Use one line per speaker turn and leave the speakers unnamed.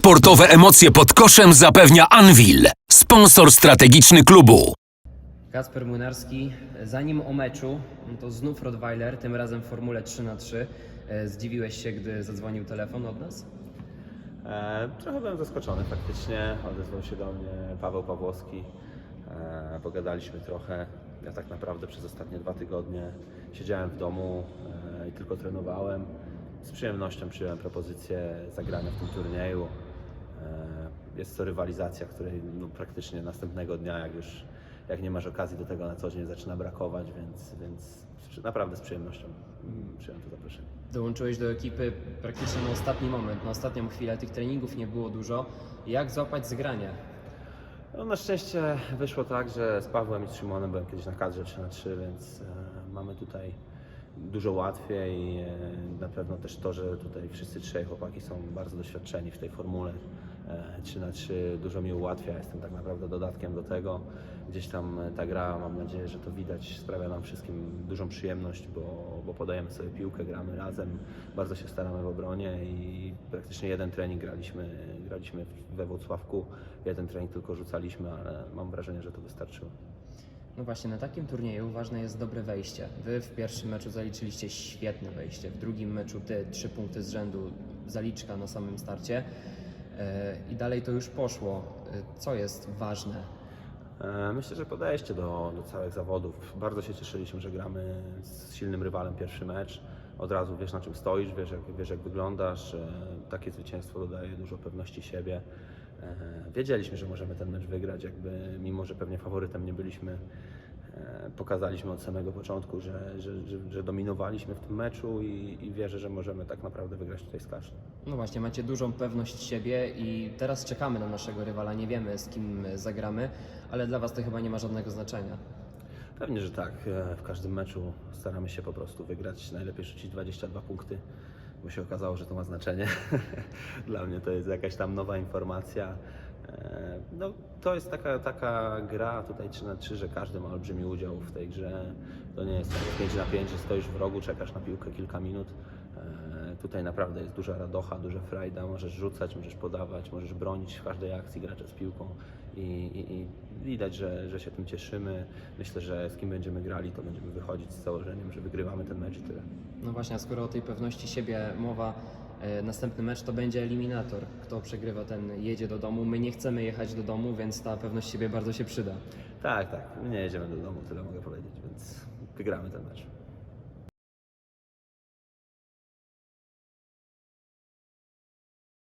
Sportowe emocje pod koszem zapewnia Anvil, sponsor strategiczny klubu.
Kacper Młynarski, zanim o meczu, no to znów Rottweiler, tym razem w Formule 3 na 3 E, Zdziwiłeś się, gdy zadzwonił telefon od nas?
E, trochę byłem zaskoczony faktycznie. Odezwał się do mnie Paweł Pawłowski. E, pogadaliśmy trochę. Ja tak naprawdę przez ostatnie dwa tygodnie siedziałem w domu e, i tylko trenowałem. Z przyjemnością przyjąłem propozycję zagrania w tym turnieju. E, jest to rywalizacja, której no, praktycznie następnego dnia, jak już jak nie masz okazji do tego na co dzień, zaczyna brakować, więc, więc naprawdę z przyjemnością mm, przyjąłem to zaproszenie.
Dołączyłeś do ekipy praktycznie na ostatni moment, na ostatnią chwilę. Tych treningów nie było dużo. Jak złapać zgranie?
No, na szczęście wyszło tak, że z Pawłem i z Szymonem byłem kiedyś na kadrze 3 na 3 więc e, mamy tutaj dużo łatwiej. E, na pewno też to, że tutaj wszyscy trzej chłopaki są bardzo doświadczeni w tej formule. E, 3 na 3 dużo mi ułatwia, jestem tak naprawdę dodatkiem do tego. Gdzieś tam e, ta gra, mam nadzieję, że to widać, sprawia nam wszystkim dużą przyjemność, bo, bo podajemy sobie piłkę, gramy razem, bardzo się staramy w obronie i praktycznie jeden trening graliśmy, graliśmy we Włocławku, jeden trening tylko rzucaliśmy, ale mam wrażenie, że to wystarczyło.
No właśnie, na takim turnieju ważne jest dobre wejście. Wy w pierwszym meczu zaliczyliście świetne wejście, w drugim meczu ty trzy punkty z rzędu, zaliczka na samym starcie i dalej to już poszło. Co jest ważne?
E, Myślę, że podejście do, do całych zawodów. Bardzo się cieszyliśmy, że gramy z silnym rywalem pierwszy mecz. Od razu wiesz na czym stoisz, wiesz jak, wiesz, jak wyglądasz. E, Takie zwycięstwo dodaje dużo pewności siebie. E, Wiedzieliśmy, że możemy ten mecz wygrać, jakby mimo, że pewnie faworytem nie byliśmy. E, Pokazaliśmy od samego początku, że, że, że, że dominowaliśmy w tym meczu i, i wierzę, że możemy tak naprawdę wygrać tutaj z każdym.
No właśnie, macie dużą pewność siebie i teraz czekamy na naszego rywala. Nie wiemy z kim zagramy, ale dla was to chyba nie ma żadnego znaczenia.
Pewnie, że tak. E, W każdym meczu staramy się po prostu wygrać. Najlepiej rzucić 22 punkty, bo się okazało, że to ma znaczenie. Dla mnie to jest jakaś tam nowa informacja. E, No, to jest taka, taka gra tutaj 3 na 3, że każdy ma olbrzymi udział w tej grze. To nie jest tak 5 na 5, że stoisz w rogu, czekasz na piłkę kilka minut. E, Tutaj naprawdę jest duża radocha, duża frajda. Możesz rzucać, możesz podawać, możesz bronić w każdej akcji, grać z piłką i, i, i widać, że, że się tym cieszymy. Myślę, że z kim będziemy grali, to będziemy wychodzić z założeniem, że wygrywamy ten mecz i tyle.
No właśnie, a skoro o tej pewności siebie mowa, następny mecz to będzie eliminator. Kto przegrywa, ten jedzie do domu. My nie chcemy jechać do domu, więc ta pewność siebie bardzo się przyda.
Tak, tak, my nie jedziemy do domu, tyle mogę powiedzieć, więc wygramy ten mecz.